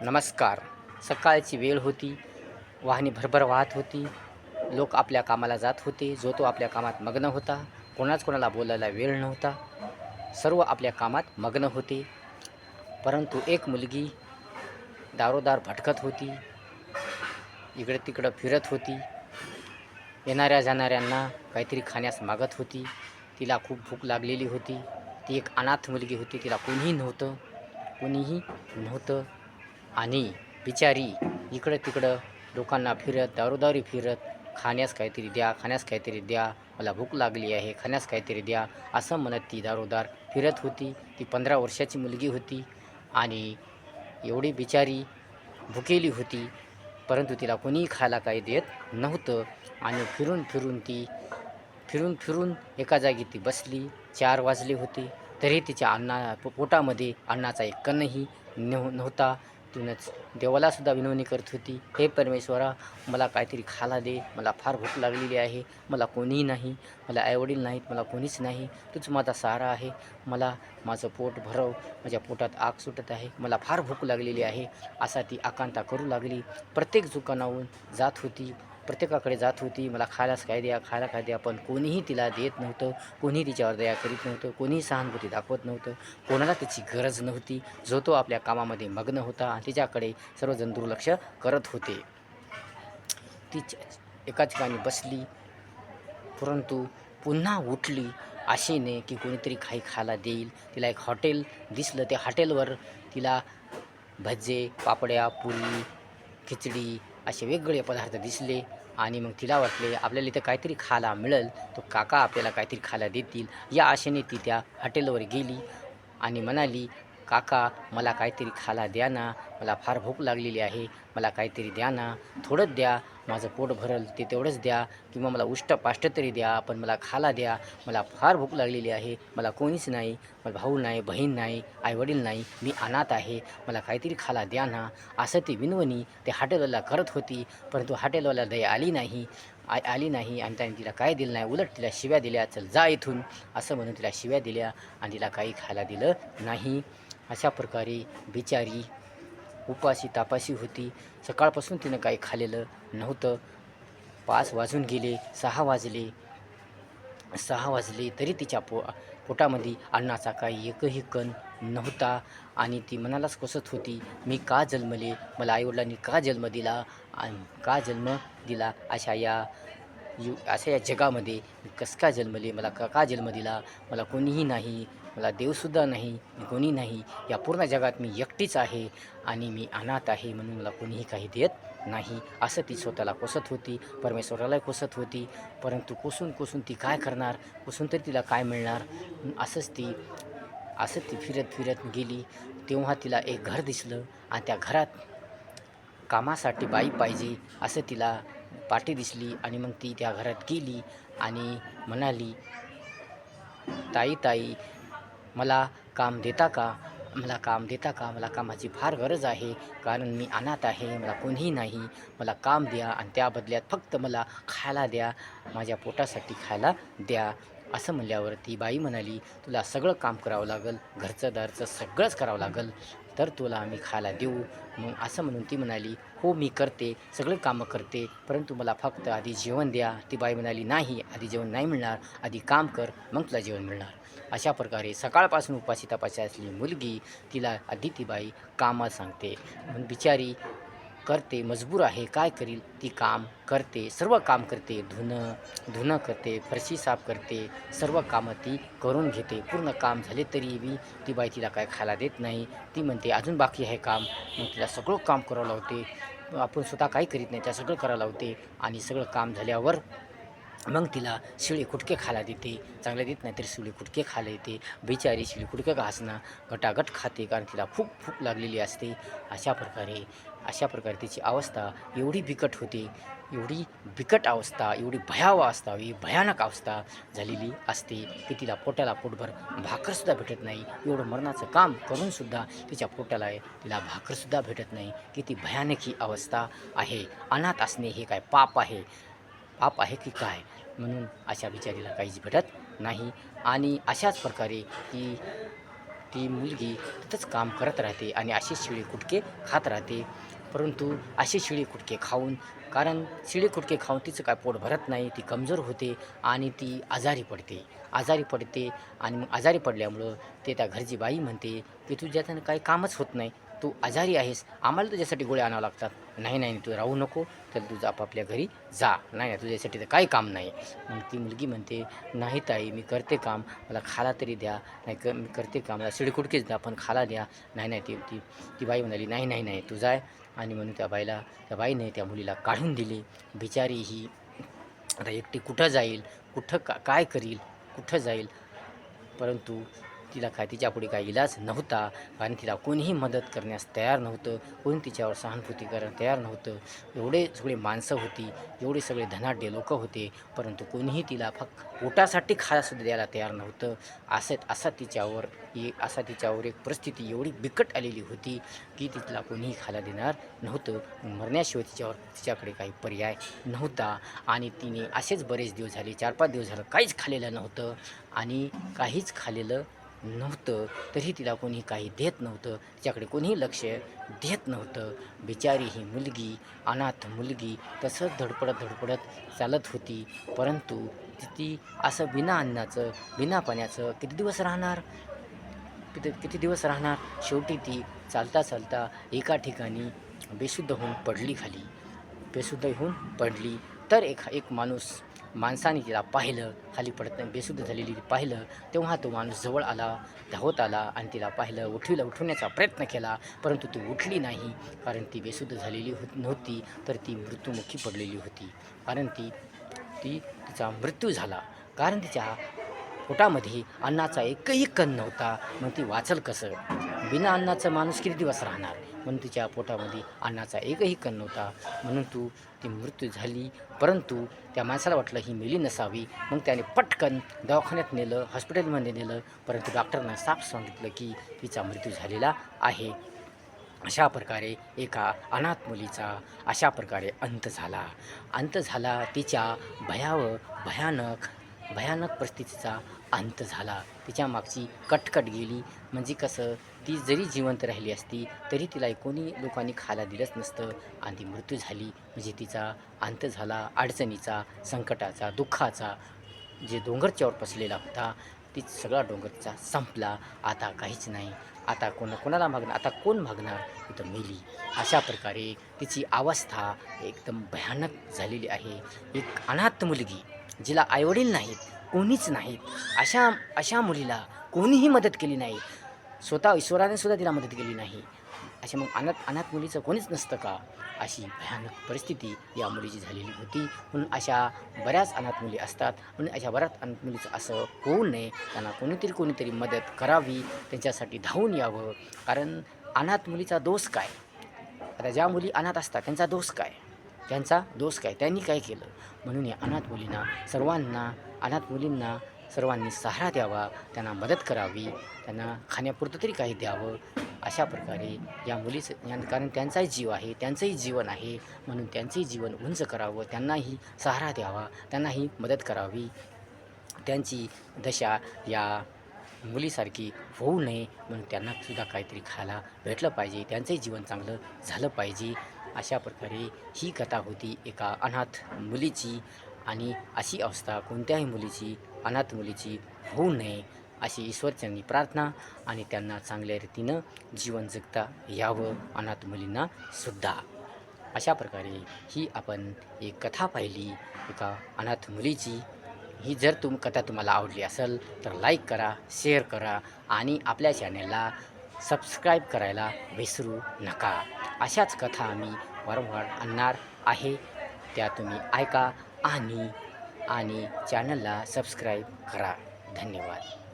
नमस्कार. सकाळची वेळ होती. वाहने भरभर वाहत होती. लोक आपल्या कामाला जात होते. जो तो आपल्या कामात मग्न होता. कोणाच कोणाला बोलायला वेळ नव्हता. सर्व आपल्या कामात मग्न होते. परंतु एक मुलगी दारोदार भटकत होती. इकडं तिकडं फिरत होती. येणाऱ्या जाणाऱ्यांना काहीतरी खाण्यास मागत होती. तिला खूप भूक लागलेली होती. ती एक अनाथ मुलगी होती. तिला कोणीही नव्हतं. कोणीही नव्हतं. आणि बिचारी इकडं तिकडं लोकांना फिरत दारोदारी फिरत खाण्यास काहीतरी द्या खाण्यास काहीतरी द्या मला भूक लागली आहे खाण्यास काहीतरी द्या असं म्हणत ती दारोदार फिरत होती. ती पंधरा वर्षाची मुलगी होती आणि एवढी बिचारी भुकेली होती परंतु तिला कोणीही खायला काही देत नव्हतं. आणि फिरून फिरून ती फिरून फिरून एका जागी ती बसली. चार वाजले होते. तरी तिच्या अन्ना पो- पोटामध्ये अन्नाचा एक कणही नव्ह नव्हता. तिनंच देवालासुद्धा विनवणी करत होती हे परमेश्वरा मला काहीतरी खाला दे. मला फार भूक लागलेली आहे. मला कोणीही नाही. मला आईवडील नाहीत. मला कोणीच नाही. तूच माझा सहारा आहे. मला माझं पोट भरव. माझ्या पोटात आग सुटत आहे. मला फार भूक लागलेली आहे. असा ती आकांता करू लागली. प्रत्येक दुकानाहून जात होती. प्रत्येकाकडे जात होती. मला खायलाच काय द्या खायला काय द्या पण कोणीही तिला देत नव्हतं. कोणीही तिच्यावर दया करीत नव्हतं. कोणीही सहानुभूती दाखवत नव्हतं. कोणाला त्याची गरज नव्हती. जो तो आपल्या कामामध्ये मग्न होता आणि तिच्याकडे सर्वजण दुर्लक्ष करत होते. ती एका ठिकाणी बसली. परंतु पुन्हा उठली. आशेने की कोणीतरी काही खायला देईल. तिला एक हॉटेल दिसलं. त्या हॉटेलवर तिला भजे पापड्या पुरी खिचडी असे वेगवेगळे पदार्थ दिसले. आणि मग तिला वाटले आपल्याला इथं काहीतरी खायला मिळेल. तो काका आपल्याला काहीतरी खायला देतील. या आशेने ती त्या हॉटेलवर गेली आणि म्हणाली काका मला काहीतरी खायला द्या ना. मला फार भूक लागलेली आहे. मला काहीतरी द्या ना. थोडंच द्या. माझं पोट भरल ते तेवढंच द्या. किंवा मला उष्ट पाष्ट तरी द्या पण मला खायला द्या. मला फार भूक लागलेली आहे. मला कोणीच नाही मला भाऊ नाही बहीण नाही आईवडील नाही. मी अनाथ आहे. मला काहीतरी खायला द्या ना. असं ती विनवणी ते हॉटेलवाला करत होती. परंतु हॉटेलवाला दया आली नाही. आ आली नाही आणि त्याने तिला काय दिलं नाही? उलट तिला शिव्या दिल्या चल जा इथून. असं म्हणून तिला शिव्या दिल्या आणि तिला काही खायला दिलं नाही. अशा प्रकारे बिचारी उपाशी तापाशी होती. सकाळपासून तिनं काही खालेलं नव्हतं. पाच वाजून गेले सहा वाजले. सहा वाजले तरी तिच्या पो पोटामध्ये अन्नाचा काही एकही कण नव्हता आणि ती मनालाच कसत होती मी का जन्मले? मला आईवडिलांनी का जन्म दिला? आणि का जन्म दिला? अशा या यु अशा या जगामध्ये मी कसं जन्मले? मला का का जन्म दिला? मला कोणीही नाही मला देवसुद्धा नाही कोणी नाही. या पूर्ण जगात मी एकटीच आहे आणि मी अनाथ आहे म्हणून मला कोणीही काही देत नाही. असं ती स्वतःला कोसत होती परमेश्वराला कोसत होती. परंतु कोसून कोसून ती काय करणार? कोसून तरी तिला काय मिळणार? असंच ती असं ती फिरत फिरत गेली. तेव्हा तिला एक घर दिसलं आणि त्या घरात कामासाठी बाई पाहिजे असं तिला पाठी दिसली आणि मग ती त्या घरात गेली आणि म्हणाली ताई ताई मला काम देता का? मला काम देता का? मला कामाची फार गरज आहे. कारण मी अनाथ आहे. मला कोणीही नाही. मला काम द्या आणि त्या बदल्यात फक्त मला खायला द्या. माझ्या पोटासाठी खायला द्या. असं म्हणल्यावर ती बाई म्हणाली तुला सगळं काम करावं लागेल. घरचं दारचं सगळंच करावं लागेल. तर तुला आम्ही खायला देऊ. मग असं म्हणून ती म्हणाली हो मी करते सगळे कामं करते परंतु मला फक्त आधी जेवण द्या. ती बाई म्हणाली नाही आधी जेवण नाही मिळणार आधी काम कर मग तुला जेवण मिळणार. अशा प्रकारे सकाळपासून उपाशी तपाशी असलेली मुलगी तिला आधी ती बाई कामात सांगते. मग बिचारी करते मजबूर आहे काय करील? ती काम करते सर्व काम करते धुणं धुणं करते फरशी साफ करते सर्व कामं ती करून घेते. पूर्ण काम झाले तरी बी ती बाई तिला काय खायला देत नाही. ती म्हणते अजून बाकी आहे काम. मग तिला सगळं काम करावं लावते. आपण स्वतः काही करीत नाही त्या सगळं करावं लावते. आणि सगळं काम झाल्यावर मग तिला शिळे कुटके खायला देते. चांगले देत नाही तरी शिळे कुटके खायला येते बिचारी शिळे कुटके घासणं गटागट खाते कारण तिला फूक फूक लागलेली असते. अशा प्रकारे अशा प्रकारे तिची अवस्था एवढी बिकट होते एवढी बिकट अवस्था एवढी भयावह अवस्था एवढी भयानक अवस्था झालेली असते की तिला पोटाला पोटभर भाकरसुद्धा भेटत नाही. एवढं मरणाचं काम करूनसुद्धा तिच्या पोटाला तिला भाकरसुद्धा भेटत नाही. किती भयानक ही अवस्था आहे. अनाथ असणे हे काय पाप आहे? पाप आहे की काय? म्हणून अशा बिचारीला काहीच भेटत नाही. आणि अशाच प्रकारे ती ती मुलगी तिथंच काम करत राहते आणि अशीच शिळे कुटके खात राहते. परंतु असे शिळी कुटके खाऊन कारण शिळी कुटके खाऊन तिचं काय पोट भरत नाही ती कमजोर होते आणि ती आजारी पडते. आजारी पडते आणि मग आजारी पडल्यामुळं ते त्या घरची बाई म्हणते की तुझ्यातनं काही कामच होत नाही तू आजारी आहेस आम्हाला तुझ्यासाठी गोळ्या आणावं लागतात. नाही नाही तू राहू नको तर तुझं आपापल्या घरी जा. नाही नाही तुझ्यासाठी तर काही काम नाही. मग ती मुलगी म्हणते नाही ताई मी करते काम मला खाला तरी द्या नाही क मी करते काम मला शिडकुटकीच द्या पण खाला द्या. नाही नाही ती ती ती बाई म्हणाली नाही नाही नाही तू जाय आणि म्हणून त्या बाईला त्या बाईने त्या मुलीला काढून दिली. बिचारी ही आता एकटी कुठं जाईल कुठं का काय करील कुठं जाईल? परंतु तिला काय तिच्यापुढे काही इलाज नव्हता कारण तिला कोणीही मदत करण्यास तयार नव्हतं कोणी तिच्यावर सहानुभूती करायला तयार नव्हतं. एवढे सगळे माणसं होती एवढे सगळे धनाढ्य लोक होते परंतु कोणीही तिला फक्त पोटासाठी खायलासुद्धा द्यायला तयार नव्हतं. असं असा तिच्यावर ही असा तिच्यावर एक परिस्थिती एवढी बिकट आलेली होती की तिला कोणीही खायला देणार नव्हतं. मरण्याशिवाय तिच्यावर तिच्याकडे काही पर्याय नव्हता आणि तिने असेच बरेच दिवस झाले चार पाच दिवस झालं काहीच खालेलं नव्हतं आणि काहीच खाल्लेलं नव्हतं. तरी तिला कोणी काही देत नव्हतं. तिच्याकडे कोणीही लक्ष देत नव्हतं. बिचारी ही मुलगी अनाथ मुलगी तसंच धडपडत धडपडत चालत होती. परंतु ती- ती असं बिना अन्नाचं बिना पाण्याचं किती दिवस राहणार? किती किती दिवस राहणार? शेवटी ती चालता चालता एका ठिकाणी बेशुद्ध होऊन पडली खाली. बेशुद्ध होऊन पडली. तर एक एक माणूस माणसाने तिला पाहिलं खाली पडत बेशुद्ध झालेली पाहिलं तेव्हा तो माणूस जवळ आला धावत आला आणि तिला पाहिलं उठविला उठवण्याचा प्रयत्न केला परंतु ती उठली नाही. कारण ती बेशुद्ध झालेली होत नव्हती तर ती मृत्युमुखी पडलेली होती. कारण ती ती तिचा मृत्यू झाला. कारण तिच्या पोटामध्ये अन्नाचा एकही कण नव्हता. मग ती वाचल कसं? बिना अन्नाचं माणूस किती दिवस राहणार? म्हणून तिच्या पोटामध्ये अन्नाचा एकही कण नव्हता. म्हणून तू ती मृत्यू झाली. परंतु त्या माणसाला वाटलं ही मेली नसावी. मग त्याने पटकन दवाखान्यात नेलं हॉस्पिटलमध्ये नेलं. परंतु डॉक्टरनं साफ सांगितलं की तिचा मृत्यू झालेला आहे. अशा प्रकारे एका अनाथ मुलीचा अशा प्रकारे अंत झाला. अंत झाला तिच्या भयाव भयानक भयानक परिस्थितीचा अंत झाला. तिच्या मागची कटकट गेली म्हणजे कसं ती जरी जिवंत राहिली असती तरी तिला कोणी लोकांनी खायला दिलंच नसतं आणि ती मृत्यू झाली म्हणजे तिचा अंत झाला अडचणीचा संकटाचा दुःखाचा. जे डोंगरच्यावर पसलेला होता ती सगळा डोंगरचा संपला. आता काहीच नाही. आता कोणा कोणाला मागणार? आता कोण मागणार? तिथं मेली. अशा प्रकारे तिची अवस्था एकदम भयानक झालेली आहे. एक अनाथ मुलगी जिला आईवडील नाहीत कोणीच नाहीत. अशा अशा मुलीला कोणीही मदत केली नाही. स्वतः ईश्वराने सुद्धा तिला मदत केली नाही. अशा मग अनाथ अनाथ मुलीचं कोणीच नसतं का? अशी भयानक परिस्थिती या मुलीची झालेली होती. म्हणून अशा बऱ्याच अनाथ मुली असतात. म्हणून अशा बऱ्याच अनाथ मुलीचं असं होऊ नये. त्यांना कोणीतरी कोणीतरी मदत करावी. त्यांच्यासाठी धावून यावं. कारण अनाथ मुलीचा दोष काय? आता ज्या मुली अनाथ असतात त्यांचा दोष काय? त्यांचा दोष काय? त्यांनी काय केलं? म्हणून या अनाथ मुलींना सर्वांना अनाथ मुलींना सर्वांनी सहारा द्यावा त्यांना मदत करावी त्यांना खाण्यापुरतं तरी काही द्यावं अशा प्रकारे या मुलीचं कारण त्यांचाही जीव आहे त्यांचंही जीवन आहे म्हणून त्यांचंही जीवन उंच करावं त्यांनाही सहारा द्यावा त्यांनाही मदत करावी. त्यांची दशा या मुलीसारखी होऊ नये म्हणून त्यांनासुद्धा काहीतरी खायला भेटलं पाहिजे त्यांचंही जीवन चांगलं झालं पाहिजे. अशा प्रकारे ही कथा होती एका अनाथ मुलीची. आणि अशी अवस्था कोणत्याही मुलीची अनाथ मुलीची होऊ नये अशी ईश्वरच्यांनी प्रार्थना आणि त्यांना चांगल्या रीतीनं जीवन जगता यावं अनाथ मुलींना सुद्धा. अशा प्रकारे ही आपण एक कथा पाहिली एका अनाथ मुलीची. ही जर तुम कथा तुम्हाला आवडली असेल तर लाईक करा शेअर करा आणि आपल्या चॅनेलला सबस्क्राईब करायला विसरू नका. अशाच कथा आम्ही वारंवार आणणार आहे. त्या तुम्ही ऐका आणि आणि चॅनलला सबस्क्राईब करा. धन्यवाद.